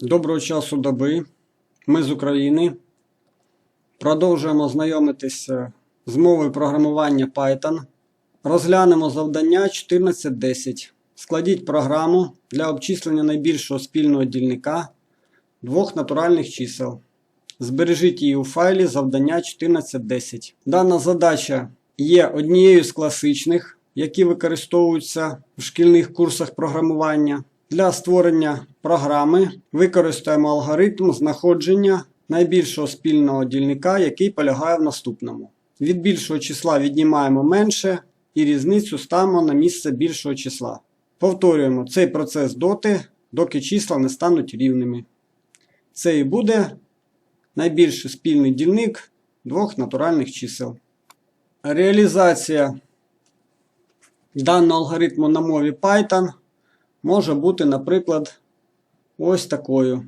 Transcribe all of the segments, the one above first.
Доброго часу доби. Ми з України. Продовжуємо знайомитися з мовою програмування Python. Розглянемо завдання 1410. Складіть програму для обчислення найбільшого спільного дільника двох натуральних чисел. Збережіть її у файлі завдання 1410. Дана задача є однією з класичних, які використовуються в шкільних курсах програмування. Для створення програми використаємо алгоритм знаходження найбільшого спільного дільника, який полягає в наступному. Від більшого числа віднімаємо менше і різницю ставимо на місце більшого числа. Повторюємо цей процес доти, доки числа не стануть рівними. Це і буде найбільший спільний дільник двох натуральних чисел. Реалізація даного алгоритму на мові Python може бути, наприклад, ось такою.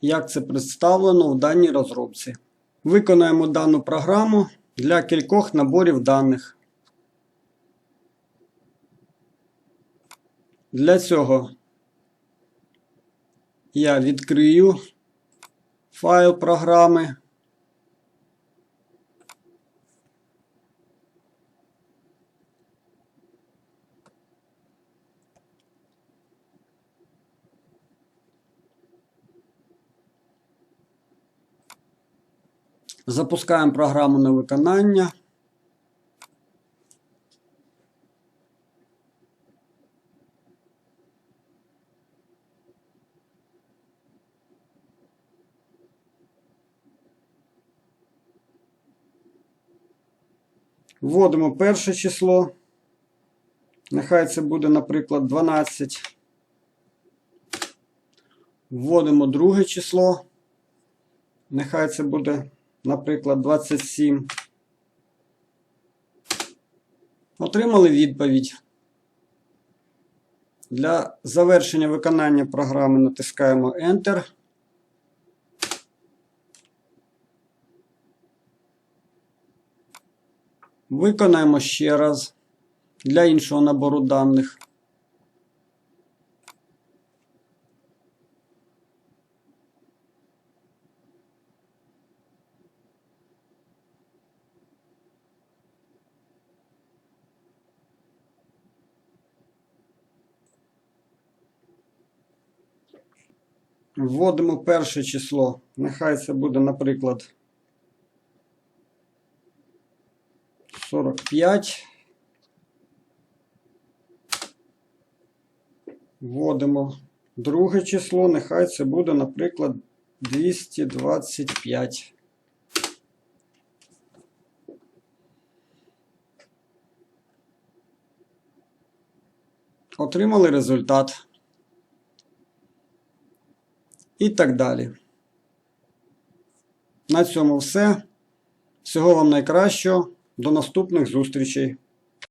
Як це представлено в даній розробці. Виконаємо дану програму для кількох наборів даних. Для цього я відкрию файл програми. Запускаємо програму на виконання. Вводимо перше число. Нехай це буде, наприклад, 12. Вводимо друге число. Нехай це буде, наприклад, 27. Отримали відповідь. Для завершення виконання програми натискаємо Enter. Виконаємо ще раз для іншого набору даних. Вводимо перше число. Нехай це буде, наприклад, 45. Вводимо друге число, нехай це буде, наприклад, 225. Отримали результат. І так далі. На цьому все. Всього вам найкращого. До наступних зустрічей.